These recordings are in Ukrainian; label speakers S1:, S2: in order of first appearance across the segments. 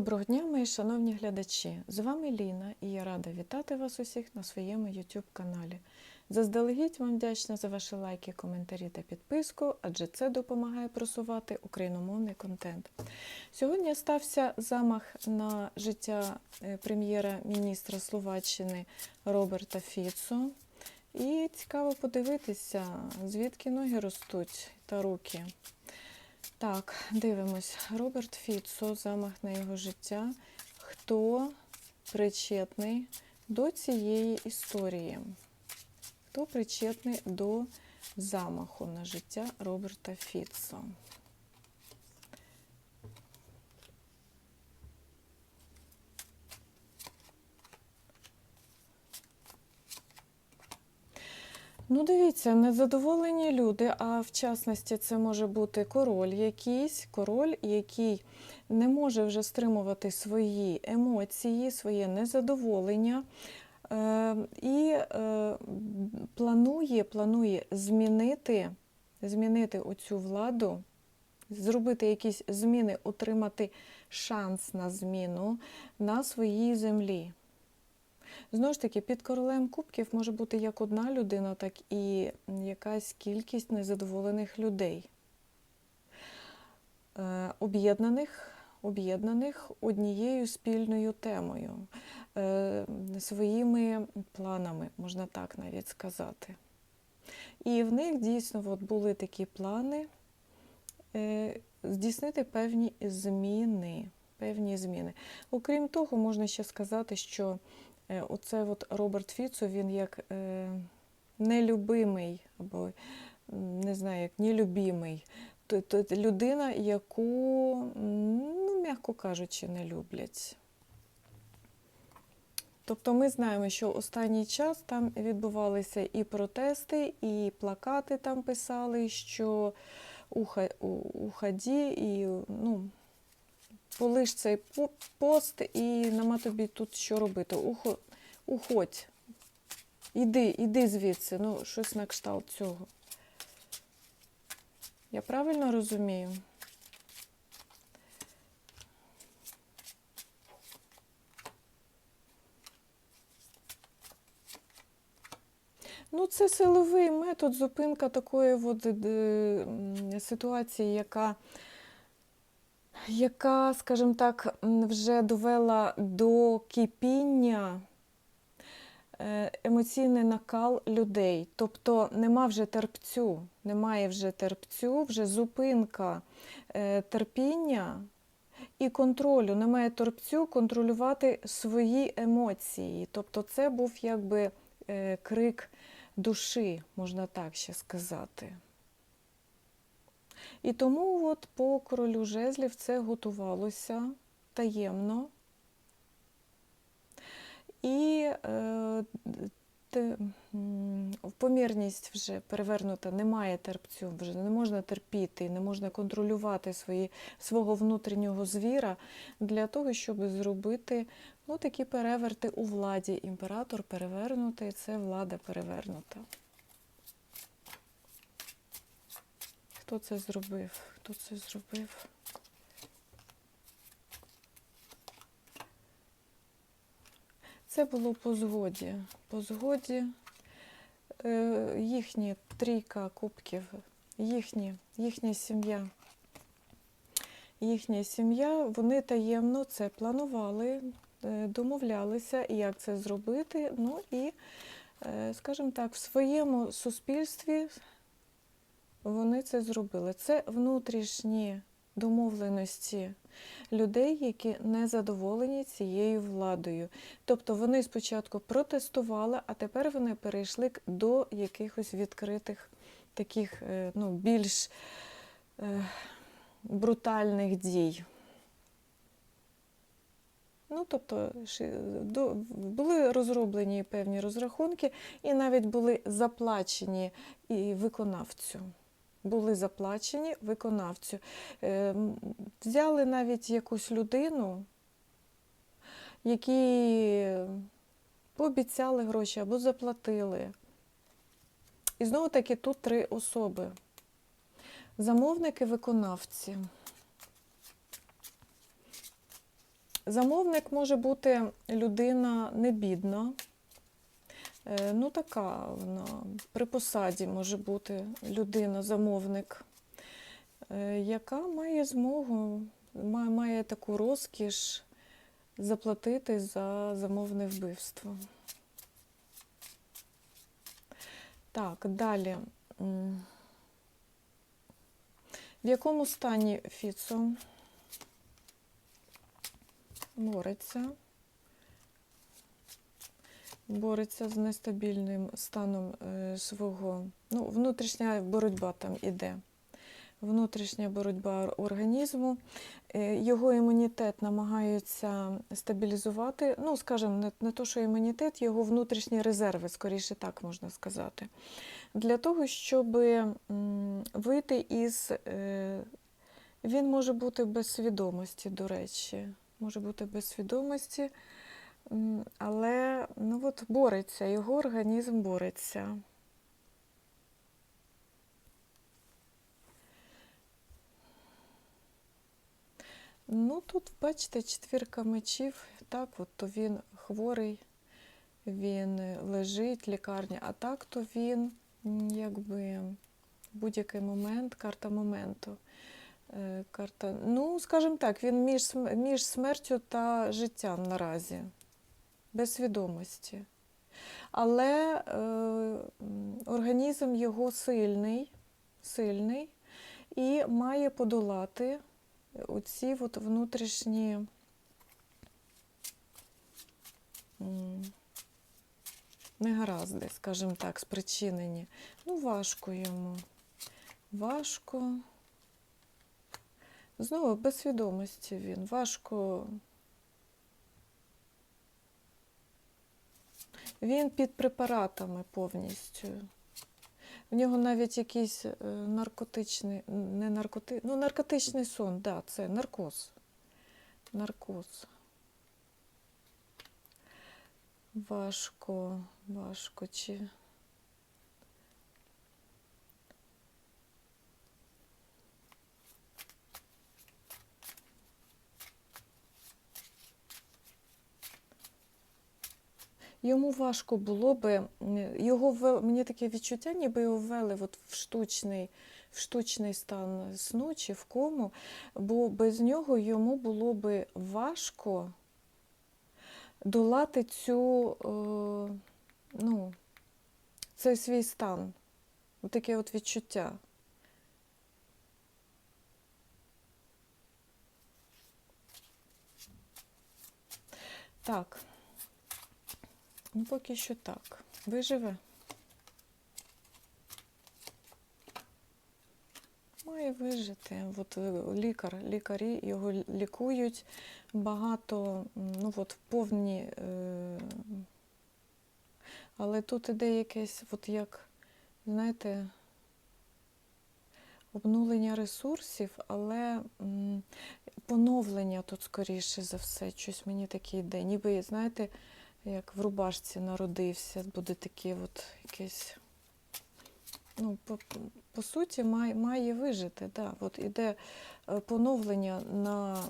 S1: Доброго дня, мої шановні глядачі! З вами Ліна і я рада вітати вас усіх на своєму YouTube каналі. Заздалегідь вам вдячна за ваші лайки, коментарі та підписку, адже це допомагає просувати україномовний контент. Сьогодні стався замах на життя е, прем'єра-міністра Словаччини Роберта Фіцо. І цікаво подивитися, звідки ноги ростуть та руки. Так, дивимось. Роберт Фіцо, замах на його життя. Хто причетний до цієї історії? Хто причетний до замаху на життя Роберта Фіцо? Ну, дивіться, незадоволені люди, а в частності це може бути король якийсь, король, який не може вже стримувати свої емоції, своє незадоволення. Е, і е, планує, планує змінити, змінити оцю владу, зробити якісь зміни, отримати шанс на зміну на своїй землі. Знову ж таки, під королем кубків може бути як одна людина, так і якась кількість незадоволених людей, Е, об'єднаних, об'єднаних однією спільною темою, е, своїми планами, можна так навіть сказати. І в них дійсно от були такі плани е, здійснити певні зміни. Певні зміни. Окрім того, можна ще сказати, що Оце от Роберт Фіцо, він як е, нелюбимий, або не знаю, як нелюбимий. Тобто людина, яку, ну, м'яко кажучи, не люблять. Тобто ми знаємо, що останній час там відбувалися і протести, і плакати там писали, що уході, і ну, полиш цей пост і нема тобі тут що робити. Ухо, уходь. Іди, іди звідси, ну, щось на кшталт цього. Я правильно розумію? Ну, це силовий метод, зупинка такої от, е, ситуації, яка яка, скажімо так, вже довела до кипіння е, емоційний накал людей. Тобто нема вже терпцю, немає вже терпцю, вже зупинка е, терпіння і контролю. Немає терпцю контролювати свої емоції. Тобто, це був якби е, крик душі, можна так ще сказати. І тому от по королю жезлів це готувалося таємно. І е, те, помірність вже перевернута, немає терпцю, вже не можна терпіти, не можна контролювати свої, свого внутрішнього звіра для того, щоб зробити ну, такі переверти у владі. Імператор перевернутий це влада перевернута. Хто це зробив? Хто це зробив? Це було по згоді. По згоді е, їхні трійка кубків, їхні, їхня сім'я. Їхня сім'я, вони таємно це планували, е, домовлялися, як це зробити. Ну і, е, скажімо так, в своєму суспільстві вони це зробили. Це внутрішні домовленості людей, які не задоволені цією владою. Тобто вони спочатку протестували, а тепер вони перейшли до якихось відкритих таких е, ну, більш е, брутальних дій. Ну, тобто були розроблені певні розрахунки, і навіть були заплачені і виконавцю були заплачені виконавцю. Е, взяли навіть якусь людину, які пообіцяли гроші або заплатили. І знову таки тут три особи. Замовники, виконавці. Замовник може бути людина не бідна, е, ну така вона при посаді може бути людина, замовник, е, яка має змогу, ма- має таку розкіш заплатити за замовне вбивство. Так, далі. В якому стані Фіцо? бореться. Бореться з нестабільним станом е, свого. Ну, внутрішня боротьба там іде. Внутрішня боротьба організму. Е, Його імунітет намагаються стабілізувати. Ну, скажімо, не, не то, що імунітет, його внутрішні резерви, скоріше так можна сказати. Для того, щоб вийти із. е, Він може бути без свідомості, до речі може бути без свідомості, але ну от бореться, його організм бореться. Ну, тут, бачите, четвірка мечів, так, от то він хворий, він лежить лікарні, а так то він якби будь-який момент, карта моменту. Е, Карта. Ну, скажімо так, він між, між смертю та життям наразі, без свідомості. Але е, організм його сильний, сильний і має подолати оці от внутрішні негаразди, скажімо так, спричинені. Ну, важко йому. Важко. Знову без свідомості він. Важко. Він під препаратами повністю. В нього навіть якийсь е, наркотичний, не наркоти, ну, наркотичний сон, да, це наркоз. Наркоз. Важко, важко. Чи... Йому важко було би, його ввел- мені таке відчуття, ніби його ввели от в штучний, в штучний стан сну чи в кому, бо без нього йому було би важко долати цю, е, ну, цей свій стан. Таке от відчуття. Так. Ну, поки що так. Виживе. Має вижити. От е, лікар, лікарі його лікують. Багато, ну от повні. Е... Але тут іде якесь, от як, знаєте, обнулення ресурсів, але поновлення тут скоріше за все. Щось мені таке йде. Ніби, знаєте, як в рубашці народився, буде таке от якесь. Ну, по, по суті, має, має вижити. Да. От іде е, поновлення на,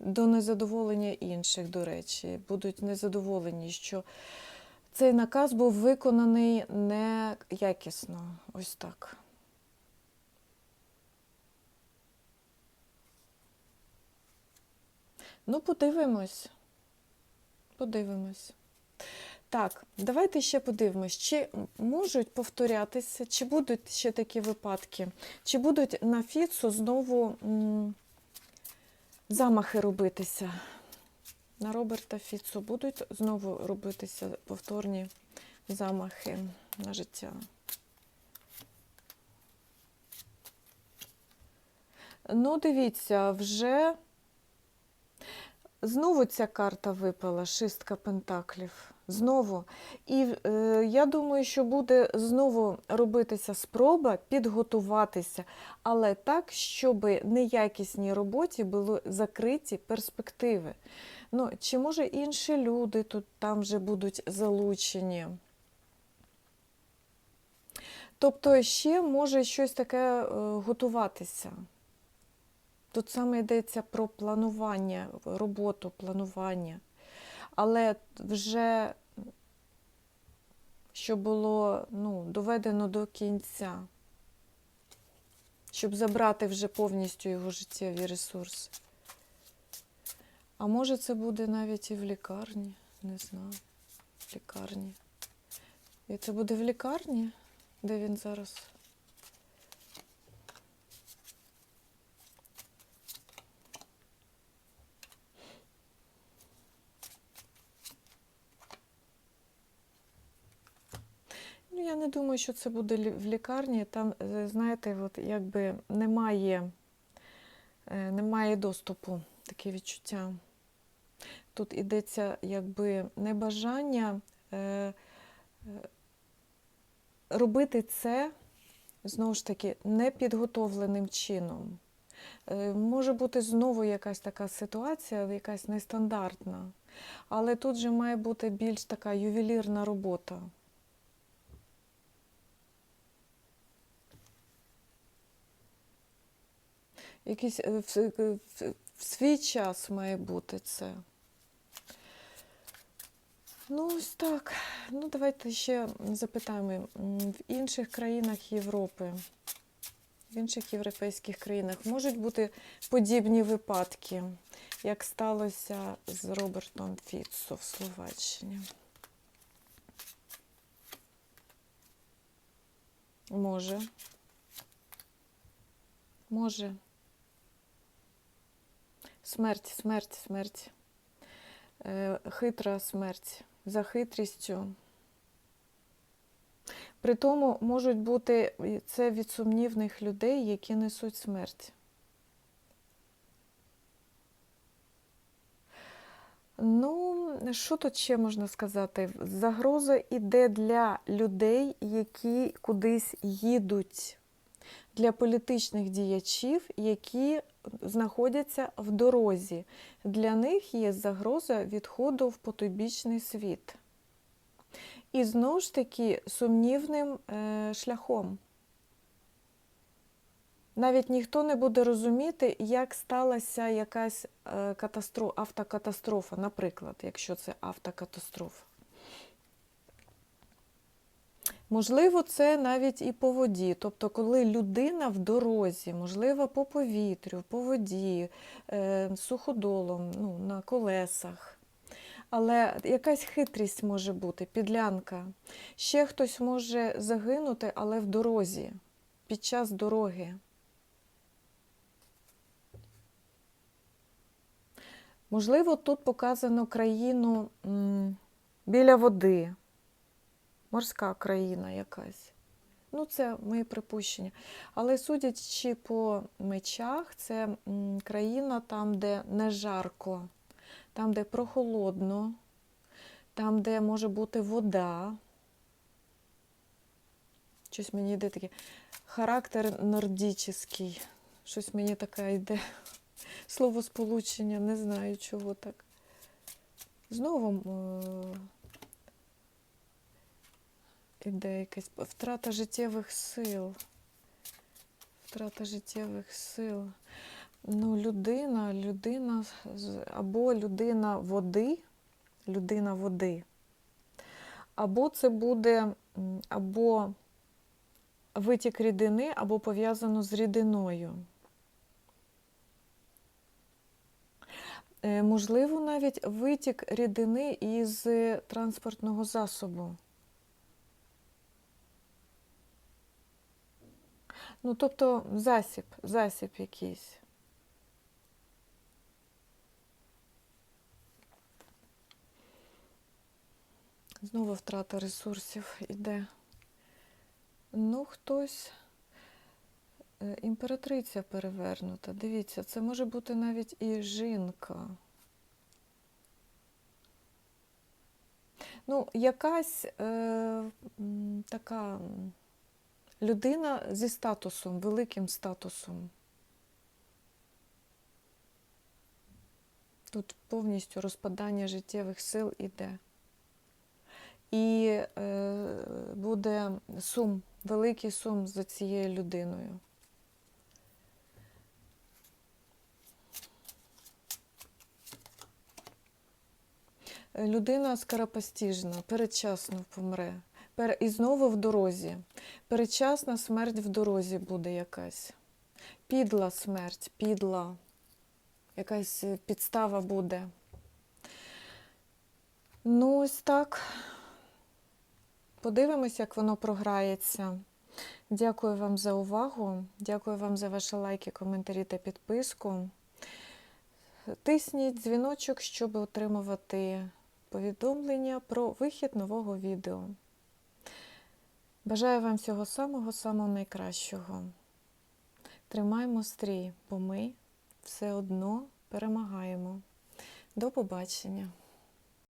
S1: до незадоволення інших, до речі. Будуть незадоволені, що цей наказ був виконаний неякісно. Ось так. Ну, подивимось. Подивимось. Так, давайте ще подивимось, чи можуть повторятися, чи будуть ще такі випадки, чи будуть на Фіцу знову м, замахи робитися. На Роберта Фіцу будуть знову робитися повторні замахи на життя. Ну, дивіться, вже Знову ця карта випала, шістка пентаклів. Знову. І е, я думаю, що буде знову робитися спроба підготуватися, але так, щоб неякісній роботі були закриті перспективи. Ну, Чи може інші люди тут там вже будуть залучені? Тобто ще може щось таке е, готуватися. Тут саме йдеться про планування, роботу, планування. Але вже що було ну, доведено до кінця, щоб забрати вже повністю його життєві ресурси. А може це буде навіть і в лікарні, не знаю. В лікарні. І це буде в лікарні, де він зараз. Ну, я не думаю, що це буде в лікарні. Там, е, знаєте, от якби немає, е, немає доступу, таке відчуття. Тут ідеться якби небажання е, робити це, знову ж таки, непідготовленим чином. Може бути знову якась така ситуація, якась нестандартна, але тут же має бути більш така ювелірна робота. Якийсь е, е, в свій час має бути це. Ну, ось так. Ну, давайте ще запитаємо. В інших країнах Європи, в інших європейських країнах можуть бути подібні випадки, як сталося з Робертом Фіцо в Словаччині? Може. Може. Смерть, смерть, смерть. Е, Хитра смерть. За хитрістю. При тому можуть бути це від сумнівних людей, які несуть смерть. Ну, що тут ще можна сказати? Загроза іде для людей, які кудись їдуть, для політичних діячів, які знаходяться в дорозі. Для них є загроза відходу в потойбічний світ. І знову ж таки сумнівним е, шляхом. Навіть ніхто не буде розуміти, як сталася якась е, катастро... автокатастрофа, наприклад, якщо це автокатастрофа. Можливо, це навіть і по воді. Тобто, коли людина в дорозі, можливо, по повітрю, по воді, е, суходолом, ну, на колесах. Але якась хитрість може бути, підлянка. Ще хтось може загинути, але в дорозі, під час дороги. Можливо, тут показано країну біля води, морська країна якась. Ну, це мої припущення. Але судячи по мечах, це країна там, де не жарко, там, де прохолодно, там, де може бути вода. Щось мені йде таке характер нордічний. Щось мені таке йде. Слово сполучення, не знаю чого так. Знову е, іде якась втрата життєвих сил. Втрата життєвих сил. Ну, людина, людина або людина води, людина води, або це буде або витік рідини, або пов'язано з рідиною. Е, Можливо, навіть витік рідини із транспортного засобу. Ну, тобто засіб, засіб якийсь. Знову втрата ресурсів іде. Ну, хтось. Е, Імператриця перевернута. Дивіться, це може бути навіть і жінка. Ну, якась е, така Людина зі статусом, великим статусом. Тут повністю розпадання життєвих сил іде. І е, буде сум, великий сум за цією людиною. Людина скоропостіжна, передчасно помре. І знову в дорозі. Передчасна смерть в дорозі буде якась. Підла смерть, підла. Якась е, підстава буде. Ну, ось так. Подивимось, як воно програється. Дякую вам за увагу. Дякую вам за ваші лайки, коментарі та підписку. Тисніть дзвіночок, щоб отримувати повідомлення про вихід нового відео. Бажаю вам всього самого-самого найкращого. Тримаймо стрій, бо ми все одно перемагаємо. До побачення!